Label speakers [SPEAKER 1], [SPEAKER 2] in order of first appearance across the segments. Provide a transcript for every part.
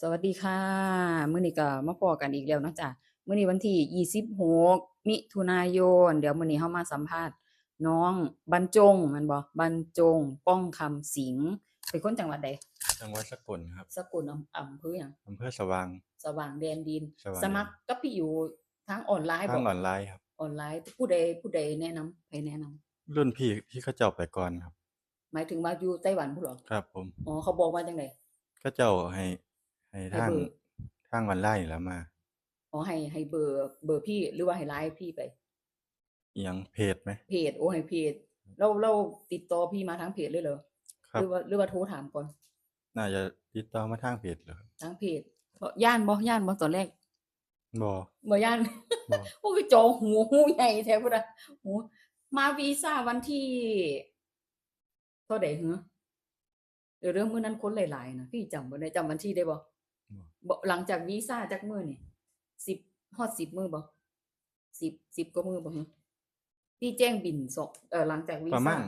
[SPEAKER 1] สวัสดีค่ะ มื้อนี้ก็มาพ้อกันอีกแล้วเนาะจ้ะมื้อนี้วันที่26มิถุนายน เดี๋ยวมื้อนี้เรามาสัมภาษณ์น้องบรรจงแม่นบ่บรรจง ป้องคำสิงเป็นคนจังหวัดใด?
[SPEAKER 2] จังหวัดสกลครับ
[SPEAKER 1] สกลอำอำเภอหยัง?
[SPEAKER 2] อำเภอสว่าง
[SPEAKER 1] สว่างแดนดิน
[SPEAKER 2] สว่าง
[SPEAKER 1] ส
[SPEAKER 2] แดน
[SPEAKER 1] มัครกับพี่อยู่ทางออนไลน์
[SPEAKER 2] ทา
[SPEAKER 1] บ่
[SPEAKER 2] งออนไลน์ครับ
[SPEAKER 1] ออนไลน์ผู้ใดผู้ใดแนะนำไผแนะนำ?
[SPEAKER 2] รุ่นพี่ที่เขาเจ้าไปก่อนครับ
[SPEAKER 1] หมายถึงว่าอยู่ไต้หวันพู้นเหรอ?
[SPEAKER 2] ครับผม
[SPEAKER 1] อ๋อเขาบอกว่าจั่งใด?
[SPEAKER 2] เขาเจ้าให้ ให้
[SPEAKER 1] ให้
[SPEAKER 2] ทาง
[SPEAKER 1] เบอร์
[SPEAKER 2] ทางออนไลน์นี่ล่ะมา
[SPEAKER 1] อ๋อให้ให้เบอร์เบอร์พี่หรือว่าให้ LINE พี่ไป?
[SPEAKER 2] อิหยังเพจไหม?
[SPEAKER 1] เพจโอ้ให้เพจแล้วแล้วติดต่อพี่มาทางเพจเลยเหรอ?
[SPEAKER 2] ครั
[SPEAKER 1] ห
[SPEAKER 2] บ
[SPEAKER 1] รือว่าหรือว่าโทรถามก่อน?
[SPEAKER 2] น่าจะติดต่อมาทางเพจเหรอครับ
[SPEAKER 1] ทางเพจเพราะย้านบ่ย้านบ่ตอนแรก?
[SPEAKER 2] บ่
[SPEAKER 1] บ่ย้าน
[SPEAKER 2] บ่
[SPEAKER 1] โอ้คือจอหูหูใหญ่แท้พุ่นน่ะโอ้มาวีซาวันที่เท่าใดหือเดี๋ยวเด้อมื้อนั้นคนหลายๆน่ะพี่จำบ่ได้จำวันที่ได้บ่?
[SPEAKER 2] บ่
[SPEAKER 1] บ่หลังจากวีซาจักมื้อนี่10ฮอด10มื้อบ่?10 10กว่ามื้อบ่หือ?พี่แจ้งบิลสองเอ่อหลังจากวี
[SPEAKER 2] ประ
[SPEAKER 1] ซา
[SPEAKER 2] มาณ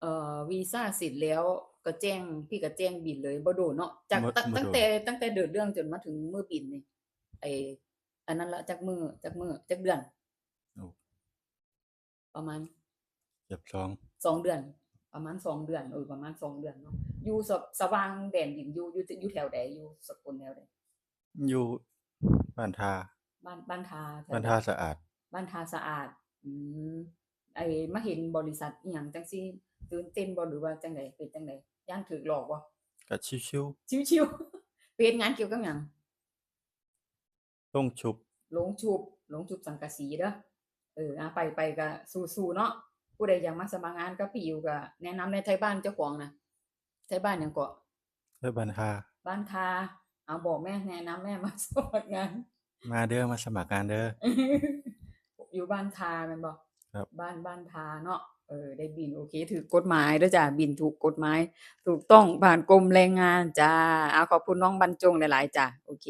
[SPEAKER 1] เอ่อวีซาเสร็จแล้วก็แจ้งพี่ก็แจ้งบิลเลยบ่โดนเนาะจาก
[SPEAKER 2] บ่
[SPEAKER 1] ตั้ง
[SPEAKER 2] บ่
[SPEAKER 1] ตั้
[SPEAKER 2] โด
[SPEAKER 1] ง
[SPEAKER 2] น
[SPEAKER 1] แต่ตั้งแต่เดินเรื่องจนมาถึงมื้อบิลนี่ไอ้อันนั้นละจักมื้อจักมื้อจักเดือน?
[SPEAKER 2] โอ้
[SPEAKER 1] ประมาณ
[SPEAKER 2] เกือบสอง
[SPEAKER 1] 2เดือน ประมาณ2เดือนเออประมาณ2เดือนเนาะอยู่สสว่างแดนดินอยู่อยู่จอยู่แถวใด?อยู่สกลแถวใด?
[SPEAKER 2] อยู่บ้านท่า
[SPEAKER 1] บ้านบ้านทาแถ
[SPEAKER 2] บ้า
[SPEAKER 1] วนใด?
[SPEAKER 2] ท่าสะอาด
[SPEAKER 1] บ้านทาสะอาด อืมไอ้มาเห็นบริษัทอิหยังจั่งซี้ตื่นเต้นบ่หรือว่าจั่งใดเป็นจั่งใดย้านถูกหลอกบ่?
[SPEAKER 2] ก็ชิล
[SPEAKER 1] ชิลๆไปเฮ็ดงานเกี่ยวกับหยัง?
[SPEAKER 2] ๆลงชุบ
[SPEAKER 1] โรงชุบโรงชุบสังกะสีเด้อเอออาไปไปก็สู้ๆเนาะ ผู้ใดอยากมาสมัครงานกับพี่อิ๋วก็แนะนำแหน่ไทบ้านเจ้าของน่ะไทบ้านหยังเกาะ?
[SPEAKER 2] เด้อบ้านท่า
[SPEAKER 1] บ้านทาอ้าวบอกแม่แนะนำแม่มาสมัครงาน
[SPEAKER 2] มาเด้อมาสมัครงานเด้อ
[SPEAKER 1] อยู่บ้านทาแม่นบ่?
[SPEAKER 2] ครับ
[SPEAKER 1] บ้านบ้านทาเนาะเออได้บิลโอเคถูกกฎหมายเด้อจ้ะบิลถูกกฎหมาย ถูกต้องผ่านกรมแรงงานจ้ะอ้าวขอบคุณน้องบรรจงหลาย ๆ จ้ะโอเค